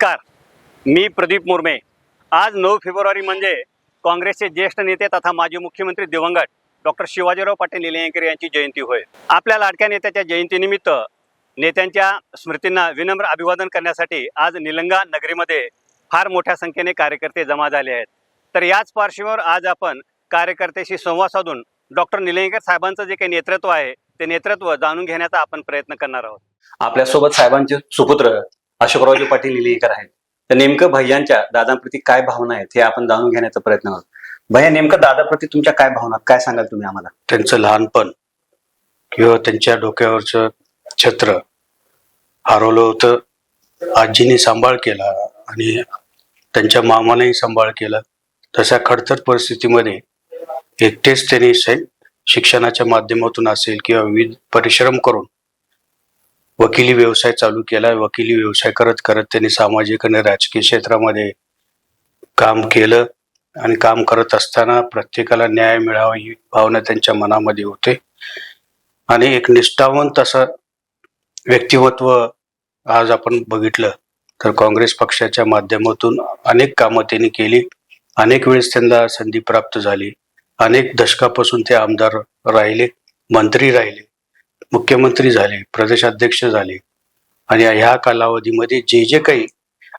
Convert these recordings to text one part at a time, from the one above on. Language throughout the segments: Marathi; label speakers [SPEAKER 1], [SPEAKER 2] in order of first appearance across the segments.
[SPEAKER 1] नमस्कार. मी प्रदीप मुर्मे. आज नऊ फेब्रुवारी म्हणजे काँग्रेसचे ज्येष्ठ नेते तथा माजी मुख्यमंत्री दिवंगत डॉक्टर शिवाजीराव पाटील निलंगेकर यांची जयंती होय. आपल्या लाडक्या नेत्याच्या जयंतीनिमित्त नेत्यांच्या स्मृतींना विनम्र अभिवादन करण्यासाठी आज निलंगा नगरीमध्ये फार मोठ्या संख्येने कार्यकर्ते जमा झाले आहेत. तर याच पार्श्वभूमीवर आज आपण कार्यकर्त्याशी संवाद साधून डॉक्टर निलंगेकर साहेबांचं जे काही नेतृत्व आहे ते नेतृत्व जाणून घेण्याचा आपण प्रयत्न करणार आहोत. आपल्यासोबत साहेबांचे सुपुत्र अशोकरावजी पाटील निलंगेकर आहेत. तर नेमकं भैयांच्या दादांप्रती काय भावना आहेत हे आपण जाणून घेण्याचा प्रयत्न करतो भैया नेमकं दादाप्रती तुमच्या काय भावना काय सांगाल तुम्ही आम्हाला?
[SPEAKER 2] त्यांचं लहानपण किंवा त्यांच्या डोक्यावरचं छत्र हरवलं होतं. आजीने सांभाळ केला आणि त्यांच्या मामानेही सांभाळ केला. तशा खडतर परिस्थितीमध्ये एकटेच त्यांनी शिक्षणाच्या माध्यमातून असेल किंवा विविध परिश्रम करून वकिली व्यवसाय चालू केला. वकिली व्यवसाय करत करत त्यांनी सामाजिक आणि राजकीय क्षेत्रामध्ये काम केलं आणि काम करत असताना प्रत्येकाला न्याय मिळावा ही भावना त्यांच्या मनामध्ये होते. आणि एक निष्ठावंत असं व्यक्तिमत्व आज आपण बघितलं तर काँग्रेस पक्षाच्या माध्यमातून अनेक कामं त्यांनी केली. अनेक वेळेस त्यांना संधी प्राप्त झाली. अनेक दशकापासून ते आमदार राहिले मंत्री राहिले. मुख्यमंत्री झाले प्रदेशाध्यक्ष झाले. आणि ह्या कालावधीमध्ये जे जे काही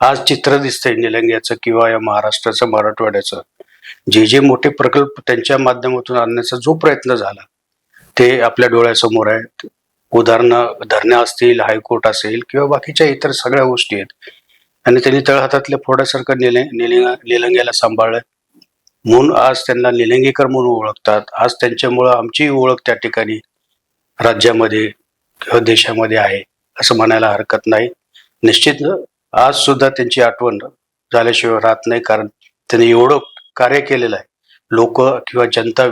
[SPEAKER 2] आज चित्र दिसतंय निलंग्याचं किंवा या महाराष्ट्राचं मराठवाड्याचं जे जे मोठे प्रकल्प त्यांच्या माध्यमातून आणण्याचा जो प्रयत्न झाला ते आपल्या डोळ्यासमोर आहेत. उदाहरणं धरण्या असतील हायकोर्ट असेल किंवा बाकीच्या इतर सगळ्या गोष्टी आहेत. आणि त्यांनी तळहातातल्या फोडासारखं निले निलिंग निलंग्याला सांभाळलं. म्हणून आज त्यांना निलंगेकर म्हणून ओळखतात. आज त्यांच्यामुळं आमचीही ओळख त्या ठिकाणी राज्यामध्ये किंवा देशामध्ये आहे असं म्हणायला हरकत नाही. निश्चित आज सुद्धा त्यांची आठवण झाल्याशिवाय राहत नाही कारण त्यांनी एवढं कार्य केलेलं आहे. लोक किंवा जनता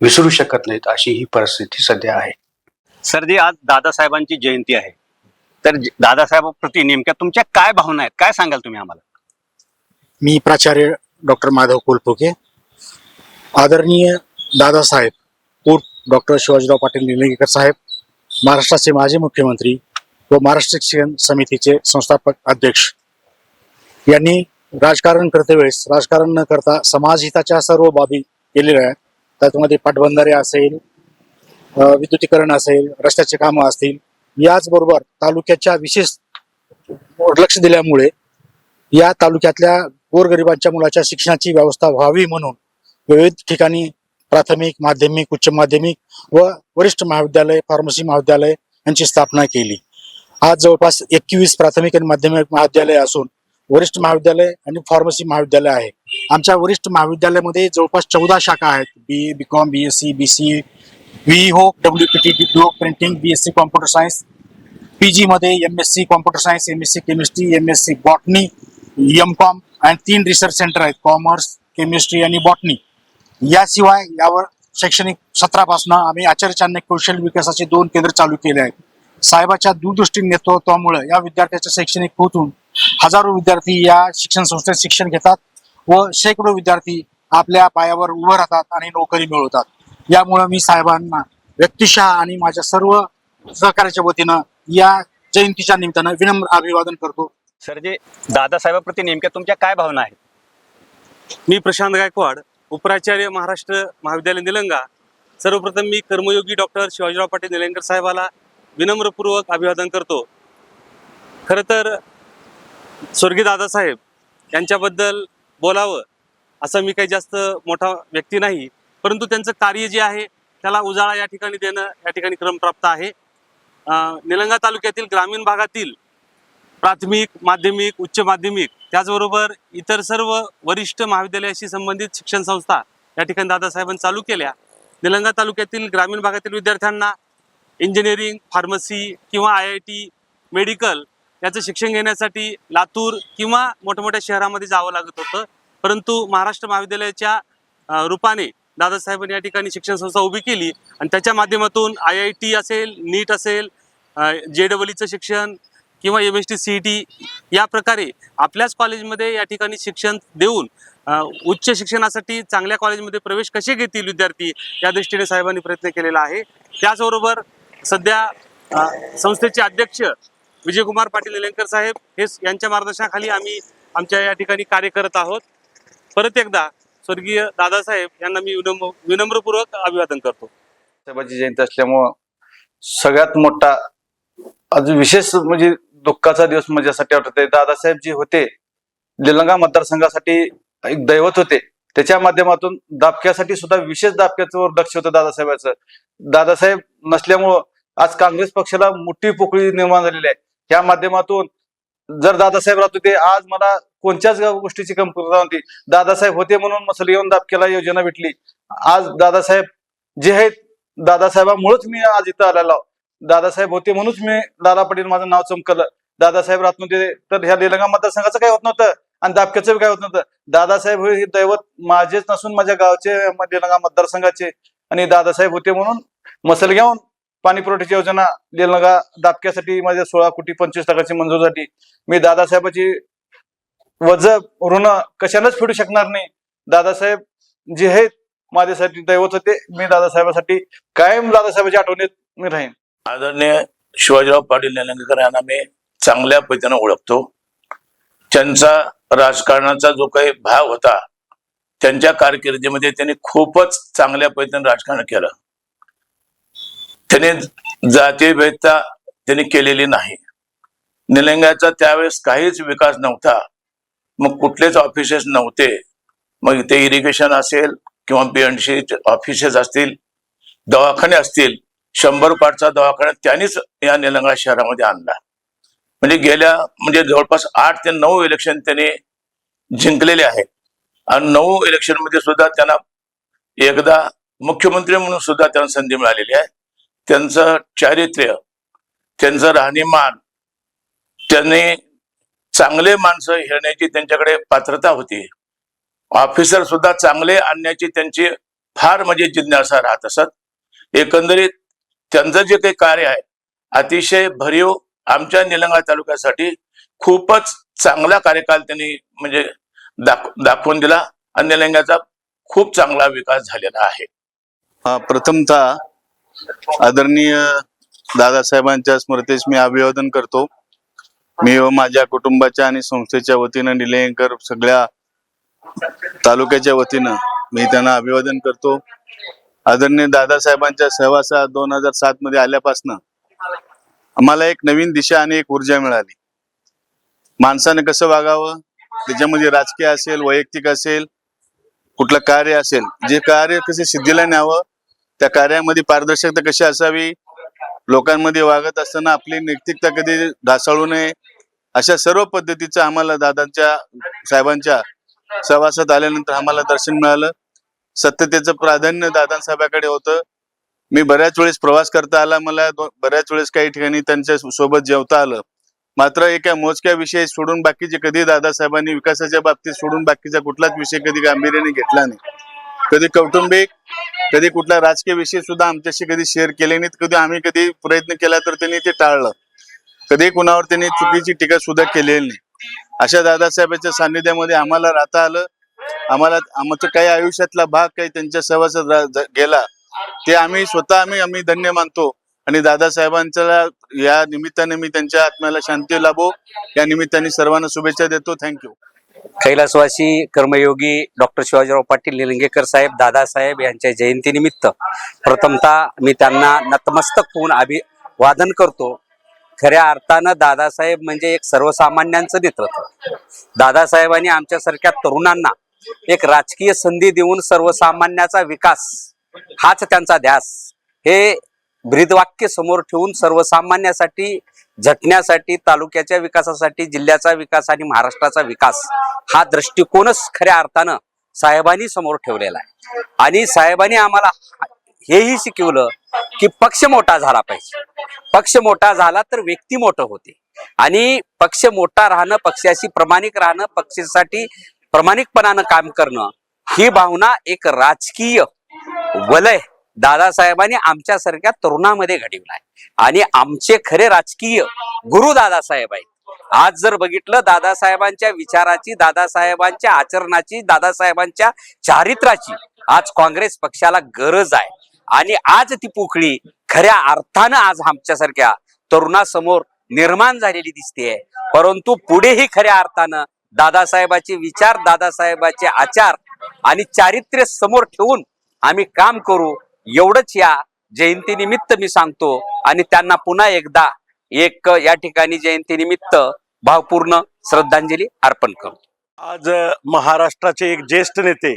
[SPEAKER 2] विसरू शकत नाहीत अशी ही परिस्थिती सध्या आहे.
[SPEAKER 1] सरजी आज दादासाहेबांची जयंती आहे. तर ज- दादासाहेबांप्रती नेमक्या तुमच्या काय भावना आहेत? काय सांगाल तुम्ही आम्हाला?
[SPEAKER 3] मी प्राचार्य डॉक्टर माधव कोलपुके. आदरणीय दादासाहेब डॉक्टर शिवाजीराव पाटील निलंगेकर साहेब महाराष्ट्राचे माजी मुख्यमंत्री व महाराष्ट्र शिक्षण समितीचे संस्थापक अध्यक्ष. यांनी राजकारण करते वेळेस राजकारण न करता समाजहिताच्या सर्व बाबी केलेल्या आहेत. त्याच्यामध्ये पाटबंधारे असेल विद्युतीकरण असेल रस्त्याचे कामं असतील याचबरोबर तालुक्याच्या विशेष लक्ष दिल्यामुळे या तालुक्यातल्या गोरगरिबांच्या मुलाच्या शिक्षणाची व्यवस्था व्हावी म्हणून विविध ठिकाणी प्राथमिक माध्यमिक उच्च माध्यमिक व वरिष्ठ महाविद्यालय फार्मसी महाविद्यालय यांची स्थापना केली. आज जवळपास एकवीस प्राथमिक आणि माध्यमिक महाविद्यालय असून वरिष्ठ महाविद्यालय आणि फार्मसी महाविद्यालय आहे. आमच्या वरिष्ठ महाविद्यालयामध्ये जवळपास चौदा शाखा आहेत. B B com B S C B C V हो W P T diploma printing B S C computer science P G मध्ये M S C computer science M S C chemistry M S C botany M com आणि तीन रिसर्च सेंटर आहेत. कॉमर्स केमिस्ट्री आणि बॉटनी याशिवाय यावर शैक्षणिक सत्रापासून आम्ही आचार्य चाणक्य कौशल्य विकासाचे दोन केंद्र चालू केले आहेत. साहेबाच्या दूरदृष्टी नेतृत्वामुळे या विद्यार्थ्याच्या शैक्षणिक पोहोचून हजारो विद्यार्थी या शिक्षण संस्थेत शिक्षण घेतात व शेकडो विद्यार्थी आपल्या पायावर उभं राहतात आणि नोकरी मिळवतात. यामुळे मी साहेबांना व्यक्तिशः आणि माझ्या सर्व सहकार्याच्या वतीनं या जयंतीच्या निमित्तानं विनम्र अभिवादन करतो.
[SPEAKER 1] सरजी दादासाहेबांप्रती नेमक्या तुमच्या काय भावना आहेत?
[SPEAKER 4] मी प्रशांत गायकवाड उपराचार्य महाराष्ट्र महाविद्यालय निलंगा. सर्वप्रथम मी कर्मयोगी डॉक्टर शिवाजीराव पाटील निलंगकर साहेबाला विनम्रपूर्वक अभिवादन करतो. खरं तर स्वर्गीय दादासाहेब यांच्याबद्दल बोलावं असं मी काही जास्त मोठा व्यक्ती नाही परंतु त्यांचं कार्य जे आहे त्याला उजाळा या ठिकाणी देणं या ठिकाणी क्रमप्राप्त आहे. निलंगा तालुक्यातील ग्रामीण भागातील प्राथमिक माध्यमिक उच्च माध्यमिक त्याचबरोबर इतर सर्व वरिष्ठ महाविद्यालयाशी संबंधित शिक्षण संस्था या ठिकाणी दादासाहेबांनी चालू केल्या. निलंगा तालुक्यातील ग्रामीण भागातील विद्यार्थ्यांना इंजिनिअरिंग फार्मसी किंवा आय आय टी मेडिकल याचं शिक्षण घेण्यासाठी लातूर किंवा मोठ्या मोठ्या शहरामध्ये जावं लागत होतं. परंतु महाराष्ट्र महाविद्यालयाच्या रूपाने दादासाहेबांनी या ठिकाणी शिक्षण संस्था उभी केली आणि त्याच्या माध्यमातून आय आय टी असेल नीट असेल जे डबलईचं शिक्षण किंवा M S T C E T या प्रकारे आपल्याच कॉलेजमध्ये या ठिकाणी शिक्षण देऊन उच्च शिक्षणासाठी चांगल्या कॉलेजमध्ये प्रवेश कसे घेतील विद्यार्थी या दृष्टीने साहेबांनी प्रयत्न केलेला आहे. त्याचबरोबर सध्या संस्थेचे अध्यक्ष विजयकुमार पाटील निलंकर साहेब हे यांच्या मार्गदर्शनाखाली आम्ही आमच्या या ठिकाणी कार्य करत आहोत. परत एकदा स्वर्गीय दादासाहेब यांना मी विनम्र विनम्रपूर्वक अभिवादन करतो.
[SPEAKER 5] साहेबाची जयंती असल्यामुळं सगळ्यात मोठा आज विशेष म्हणजे दुःखाचा दिवस म्हणजे माझ्यासाठी वाटत आहे दादासाहेब जे होते निलंगा मतदारसंघासाठी एक दैवत होते. त्याच्या माध्यमातून दाबक्यासाठी सुद्धा विशेष दाबक्याचं लक्ष होतं दादासाहेबांचं. दादासाहेब नसल्यामुळं आज काँग्रेस पक्षाला मोठी पोकळी निर्माण झालेली आहे. या माध्यमातून जर दादासाहेब राहत होते आज मला कोणत्याच गोष्टीची कमतरता नव्हती. दादासाहेब होते म्हणून मसल येऊन दाबक्याला योजना भेटली. आज दादासाहेब जे आहेत दादासाहेबांमुळेच मी आज इथं आलेलो दादासाहेब होते म्हणूनच मी लाला पाटील माझं नाव चमकलं. दादासाहेब राहत नव्हते तर ह्या निलंगा मतदारसंघाचं काय होत नव्हतं? आणि दाबक्याचं काय होत नव्हतं? दादासाहेब हे दैवत माझेच नसून माझ्या गावचे म- निलंगा मतदारसंघाचे. आणि दादासाहेब होते म्हणून मसलगाव पाणी पुरवठ्याची योजना निलंगा दाबक्यासाठी माझ्या सोळा कोटी पंचवीस लाखाची मंजूरसाठी मी दादासाहेबाची वज ऋण कशानंच फेडू शकणार नाही. दादासाहेब जे आहेत माझ्यासाठी दैवत होते. मी दादासाहेबासाठी कायम दादासाहेबाच्या आठवणीत मी राहीन.
[SPEAKER 6] आदरणीय शिवाजीराव पाटील निलंगेकर यांना मी चांगल्या पद्धतीनं ओळखतो. त्यांचा राजकारणाचा जो काही भाव होता त्यांच्या कारकिर्दीमध्ये त्यांनी खूपच चांगल्या पद्धतीने राजकारण केलं. त्यांनी जातीभेदता त्यांनी केलेली नाही. निलंग्याचा त्यावेळेस काहीच विकास नव्हता. मग कुठलेच ऑफिसेस नव्हते. मग ते इरिगेशन असेल किंवा बीएनसी ऑफिसेस असतील दवाखाने असतील शंभर पाठचा दवाखाना त्यांनीच या निलंगा शहरामध्ये आणला. म्हणजे गेल्या म्हणजे जवळपास आठ ते नऊ इलेक्शन त्यांनी जिंकलेले आहेत. आणि नऊ इलेक्शनमध्ये सुद्धा त्यांना एकदा मुख्यमंत्री म्हणून सुद्धा त्यांना संधी मिळालेली आहे. त्यांचं चारित्र्य त्यांचं राहणीमान त्यांनी चांगले माणसं घेण्याची त्यांच्याकडे पात्रता होती. ऑफिसर सुद्धा चांगले आणण्याची त्यांची फार म्हणजे जिज्ञासा राहत असत. एकंदरीत त्यांचं जे काही कार्य आहे अतिशय भरीव आमच्या निलंगा तालुक्यासाठी खूपच चांगला कार्यकाल त्यांनी म्हणजे दाख दाखवून दिला आणि निलंग्याचा खूप चांगला विकास झालेला आहे.
[SPEAKER 7] प्रथमतः आदरणीय दादासाहेबांच्या स्मृतीस मी अभिवादन करतो. मी व माझ्या कुटुंबाच्या आणि संस्थेच्या वतीनं निलंगेकर सगळ्या तालुक्याच्या वतीनं मी त्यांना अभिवादन करतो. आदरणीय दादासाहेबांच्या सहवासात दोन हजार सात मध्ये आल्यापासनं आम्हाला एक नवीन दिशा आणि एक ऊर्जा मिळाली. माणसानं कसं वागावं? त्याच्यामध्ये राजकीय असेल वैयक्तिक असेल कुठलं कार्य असेल जे कार्य कसे सिद्धीला न्यावं त्या कार्यामध्ये पारदर्शकता कशी असावी लोकांमध्ये वागत असताना आपली नैतिकता कधी ढासळू नये अशा सर्व पद्धतीचं आम्हाला दादांच्या साहेबांच्या सहवासात आल्यानंतर आम्हाला दर्शन मिळालं. सत्यतेचं प्राधान्य दादांसाहेबाकडे होतं. मी बऱ्याच वेळेस प्रवास करता आला मला बऱ्याच वेळेस काही ठिकाणी त्यांच्यासोबत जेवता आलं. मात्र एका मोजक्या विषय सोडून बाकीचे कधी दादासाहेबांनी विकासाच्या बाबतीत सोडून बाकीचा कुठलाच विषय कधी गांभीर्याने घेतला नाही. कधी कौटुंबिक कधी कुठला राजकीय विषय सुद्धा आमच्याशी कधी शेअर केले नाहीत. कधी आम्ही कधी प्रयत्न केला तर त्यांनी ते टाळलं. कधी कुणावर त्यांनी चुकीची टीका सुद्धा केलेली नाही. अशा दादासाहेबांच्या सान्निध्यामध्ये आम्हाला राहता आलं. आम्हाला आमचं काही आयुष्यातला भाग काही त्यांच्या सहवासात गेला ते आम्ही स्वतः आम्ही आम्ही धन्य मानतो. आणि दादासाहेबांच्या या निमित्ताने मी त्यांच्या आत्म्याला शांती लाभो. या निमित्ताने सर्वांना शुभेच्छा देतो. थँक्यू
[SPEAKER 8] कैलासवासी कर्मयोगी डॉक्टर शिवाजीराव पाटील निलंगेकर साहेब दादासाहेब यांच्या जयंतीनिमित्त प्रथमतः मी त्यांना नतमस्तक होऊन अभिवादन करतो. खऱ्या अर्थानं दादासाहेब म्हणजे एक सर्वसामान्यांचं नेतृत्व. दादासाहेबांनी आमच्यासारख्या तरुणांना एक राजकीय संधी देऊन सर्वसामान्याचा विकास हाच त्यांचा ध्यास. हे ब्रीदवाक्य समोर ठेवून सर्वसामान्यासाठी झटण्यासाठी तालुक्याच्या विकासासाठी जिल्ह्याचा विकास आणि महाराष्ट्राचा विकास हा दृष्टिकोनच खऱ्या अर्थानं साहेबांनी समोर ठेवलेला आहे. आणि साहेबांनी आम्हाला हेही शिकवलं की पक्ष मोठा झाला पाहिजे. पक्ष मोठा झाला तर व्यक्ती मोठं होते. आणि पक्ष मोठा राहणं पक्षाशी प्रामाणिक राहणं पक्षासाठी प्रामाणिकपणानं काम करणं ही भावना एक राजकीय वलय दादासाहेबांनी आमच्यासारख्या तरुणामध्ये घडवलाय आणि आमचे खरे राजकीय गुरु दादासाहेब आहेत. आज जर बघितलं दादासाहेबांच्या विचाराची दादासाहेबांच्या आचरणाची दादासाहेबांच्या चारित्र्याची आज काँग्रेस पक्षाला गरज आहे. आणि आज ती पोकळी खऱ्या अर्थानं आज आमच्यासारख्या तरुणासमोर निर्माण झालेली दिसते परंतु पुढेही खऱ्या अर्थानं दादासाहेबाचे विचार दादासाहेबाचे आचार आणि चारित्र्य समोर ठेवून आम्ही काम करू एवढंच या जयंतीनिमित्त मी सांगतो. आणि त्यांना पुन्हा एकदा एक या ठिकाणी जयंतीनिमित्त भावपूर्ण श्रद्धांजली अर्पण करतो.
[SPEAKER 9] आज महाराष्ट्राचे एक ज्येष्ठ नेते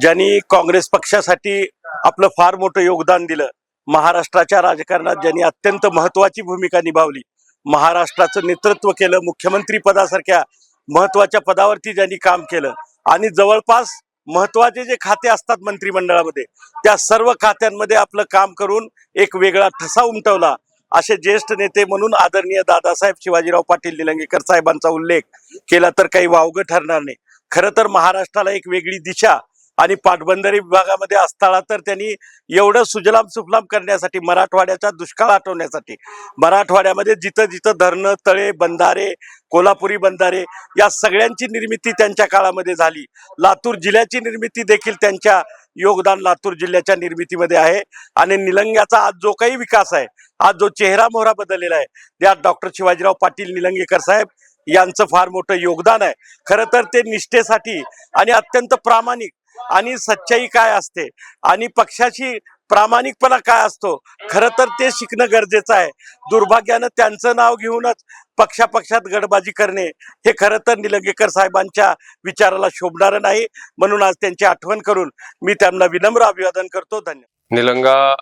[SPEAKER 9] ज्यांनी काँग्रेस पक्षासाठी आपलं फार मोठं योगदान दिलं महाराष्ट्राच्या राजकारणात ज्यांनी अत्यंत महत्वाची भूमिका निभावली महाराष्ट्राचं नेतृत्व केलं मुख्यमंत्री पदासारख्या महत्त्वाच्या पदावरती ज्यांनी काम केलं. आणि जवळपास महत्त्वाचे जे खाते असतात मंत्रिमंडळामध्ये त्या सर्व खात्यांमध्ये आपलं काम करून एक वेगळा ठसा उमटवला. असे ज्येष्ठ नेते म्हणून आदरणीय दादासाहेब शिवाजीराव पाटील निलंगेकर साहेबांचा उल्लेख केला तर काही वावगं ठरणार नाही. खरं तर महाराष्ट्राला एक वेगळी दिशा आणि पाटबंधारे विभागामध्ये असताना तर त्यांनी एवढं सुजलाम सुफलाम करण्यासाठी मराठवाड्याचा दुष्काळ आठवण्यासाठी मराठवाड्यामध्ये जिथं जिथं धरणं तळे बंधारे कोल्हापुरी बंधारे या सगळ्यांची निर्मिती त्यांच्या काळामध्ये झाली. लातूर जिल्ह्याची निर्मिती देखील त्यांच्या योगदान लातूर जिल्ह्याच्या निर्मितीमध्ये आहे. आणि निलंग्याचा आज जो काही विकास आहे आज जो चेहरा मोहरा बदललेला आहे त्यात डॉक्टर शिवाजीराव पाटील निलंगेकर साहेब यांचं फार मोठं योगदान आहे. खरं तर ते निष्ठेसाठी आणि अत्यंत प्रामाणिक आणि सच्चाई काय असते? आणि पक्षाची प्रामाणिकपणा काय असतो? खरं तर ते शिकणं गरजेचं आहे. दुर्भाग्यानं त्यांचं नाव घेऊनच पक्षापक्षात गडबाजी करणे हे खरं तर निलंगेकर साहेबांच्या विचाराला शोभणारं नाही. म्हणून आज त्यांची आठवण करून मी त्यांना विनम्र अभिवादन करतो. धन्यवाद.
[SPEAKER 10] निलंगा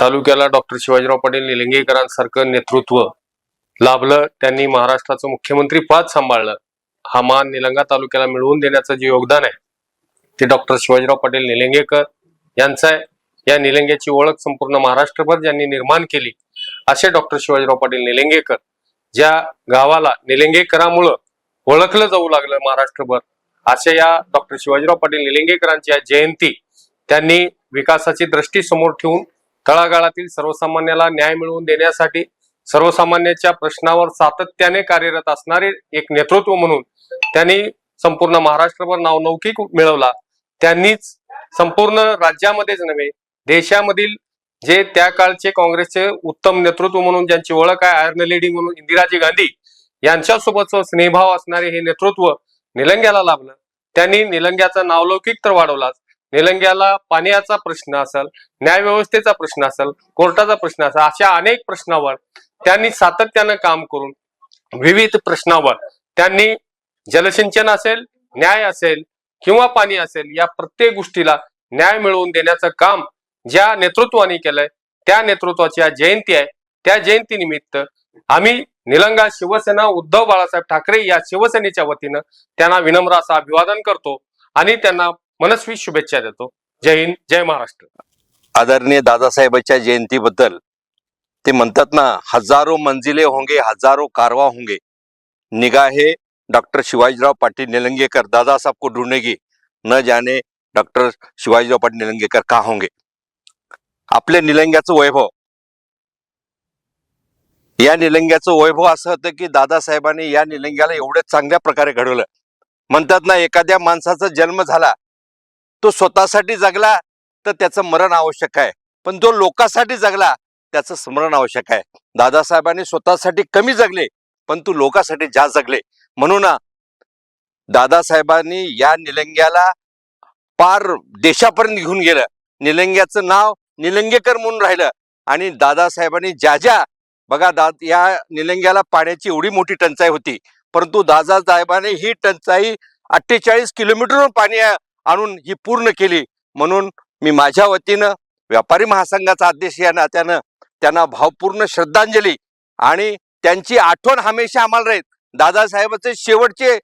[SPEAKER 10] तालुक्याला डॉक्टर शिवाजीराव पाटील निलंगेकरांसारखं नेतृत्व लाभलं. त्यांनी महाराष्ट्राचं मुख्यमंत्री पद सांभाळलं. हा मान निलंगा तालुक्याला मिळवून देण्याचं जे योगदान आहे ते डॉक्टर शिवाजीराव पाटील निलंगेकर यांचं आहे. या निलंग्याची ओळख संपूर्ण महाराष्ट्रभर ज्यांनी निर्माण केली असे डॉक्टर शिवाजीराव पाटील निलंगेकर ज्या गावाला निलंगेकरामुळं ओळखलं जाऊ लागलं महाराष्ट्रभर असे या डॉक्टर शिवाजीराव पाटील निलंगेकरांची या जयंती. त्यांनी विकासाची दृष्टी समोर ठेवून तळागाळातील सर्वसामान्याला न्याय मिळवून देण्यासाठी सर्वसामान्याच्या प्रश्नावर सातत्याने कार्यरत असणारे एक नेतृत्व म्हणून त्यांनी संपूर्ण महाराष्ट्रभर नावनौकिक मिळवला. त्यांनीच संपूर्ण राज्यामध्येच नव्हे देशामधील जे त्या काळचे काँग्रेसचे उत्तम नेतृत्व म्हणून ज्यांची ओळख आहे आयर्न लेडी म्हणून इंदिराजी गांधी यांच्यासोबतच स्नेहभाव असणारे हे नेतृत्व निलंग्याला लाभलं. त्यांनी निलंग्याचा नावलौकिक तर वाढवलाच. निलंग्याला पाण्याचा प्रश्न असेल न्यायव्यवस्थेचा प्रश्न असेल कोर्टाचा प्रश्न असेल अशा अनेक प्रश्नावर त्यांनी सातत्यानं काम करून विविध प्रश्नावर त्यांनी जलसिंचन असेल न्याय असेल किंवा पाणी असेल या प्रत्येक गोष्टीला न्याय मिळवून देण्याचं काम ज्या नेतृत्वाने केलंय त्या नेतृत्वाची आज जयंती आहे. त्या जयंतीनिमित्त आम्ही निलंगा शिवसेना उद्धव बाळासाहेब ठाकरे या शिवसेनेच्या वतीनं त्यांना विनम्र असं अभिवादन करतो आणि त्यांना मनस्वी शुभेच्छा देतो. जय हिंद जय महाराष्ट्र.
[SPEAKER 11] आदरणीय दादासाहेबांच्या जयंतीबद्दल ते म्हणतात ना हजारो मंजिले होंगे हजारो कारवा होंगे. निगाहे डॉक्टर शिवाजीराव पाटील निलंगेकर दादा साहब को ढूंढेगी न जाने डॉक्टर शिवाजीराव पाटील निलंगेकर का होंगे? आपल्या निलंग्याचं वैभव. या निलंग्याचं वैभव असं होतं की दादासाहेबांनी या निलंग्याला एवढं चांगल्या प्रकारे घडवलं. म्हणतात ना एखाद्या माणसाचा जन्म झाला तो स्वतःसाठी जगला तर त्याचं मरण आवश्यक आहे. पण जो लोकांसाठी जगला त्याचं स्मरण आवश्यक आहे. दादासाहेबांनी स्वतःसाठी कमी जगले पण तू लोकांसाठी जास्त जगले. म्हणून दादासाहेबांनी या निलंग्याला पार देशापर्यंत घेऊन गेलं. निलंग्याचं नाव निलंगेकर म्हणून राहिलं. आणि दादासाहेबांनी ज्या ज्या बघा दा या निलंग्याला पाण्याची एवढी मोठी टंचाई होती. परंतु दादासाहेबांनी ही टंचाई अठ्ठेचाळीस किलोमीटरवरून पाणी आणून ही पूर्ण केली. म्हणून मी माझ्या वतीनं व्यापारी महासंघाचा अध्यक्ष या नात्यानं त्यांना भावपूर्ण श्रद्धांजली आणि त्यांची आठवण हमेशा आम्हाला राहील. दादासाहेबाचे शेवटचे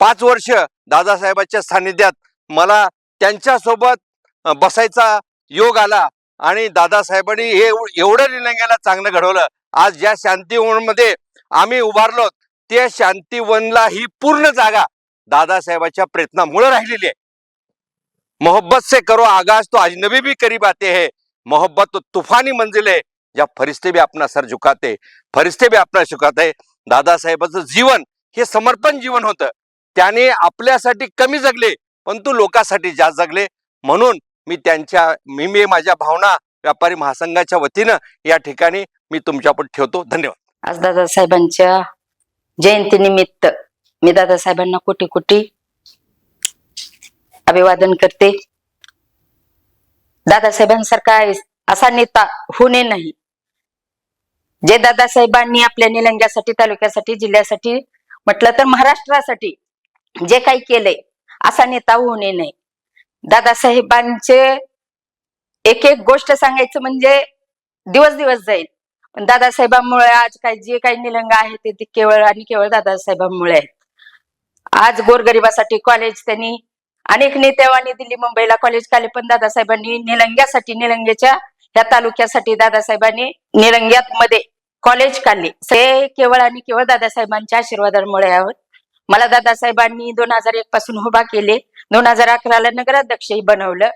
[SPEAKER 11] पाच वर्ष दादासाहेबाच्या सानिध्यात मला त्यांच्यासोबत बसायचा योग आला आणि दादासाहेबांनी हे एवढं निलंग्याला चांगलं घडवलं. आज ज्या शांतीवनमध्ये आम्ही उभारलो त्या शांतीवनला ही पूर्ण जागा दादासाहेबाच्या प्रयत्नामुळे राहिलेली आहे. मोहब्बत से करो आगाज तो अजनबी भी करीब आते है. मोहब्बत तो तूफानी मंजिल है जब फरिश्ते भी अपना सर झुकाते फरिश्ते भी अपना झुकाते दादासाहेबाचं जीवन हे समर्पण जीवन होतं. त्याने आपल्यासाठी कमी जगले परंतु लोकांसाठी जास्त जगले. म्हणून मी त्यांच्या मी मी माझ्या भावना व्यापारी महासंघाच्या वतीनं या ठिकाणी मी तुमच्यापुढे ठेवतो. धन्यवाद.
[SPEAKER 12] आज दादासाहेबांच्या जयंतीनिमित्त मी दादासाहेबांना कोटी कोटी अभिवादन करते. दादासाहेबांसारखा असा नेता होणे नाही. जे दादासाहेबांनी आपल्या निलंग्यासाठी तालुक्यासाठी जिल्ह्यासाठी म्हटलं तर महाराष्ट्रासाठी जे काही केलंय असा नेता होणे नाही. दादासाहेबांचे एक एक गोष्ट सांगायचं म्हणजे दिवस दिवस जाईल. पण दादासाहेबांमुळे आज काय जे काही निलंग आहे ते केवळ आणि केवळ दादासाहेबांमुळे आहेत. आज गोरगरिबासाठी कॉलेज त्यांनी अनेक नेत्यांनी दिल्ली मुंबईला कॉलेज काढले पण दादासाहेबांनी निलंग्यासाठी निलंग्याच्या ह्या तालुक्यासाठी दादासाहेबांनी निरंग्यात मध्ये कॉलेज काढले. हे केवळ आणि केवळ दादासाहेबांच्या आशीर्वादामुळे आहोत. मला दादासाहेबांनी दोन हजार एक पासून उभा केले. दोन हजार अकराला नगराध्यक्षही बनवलं.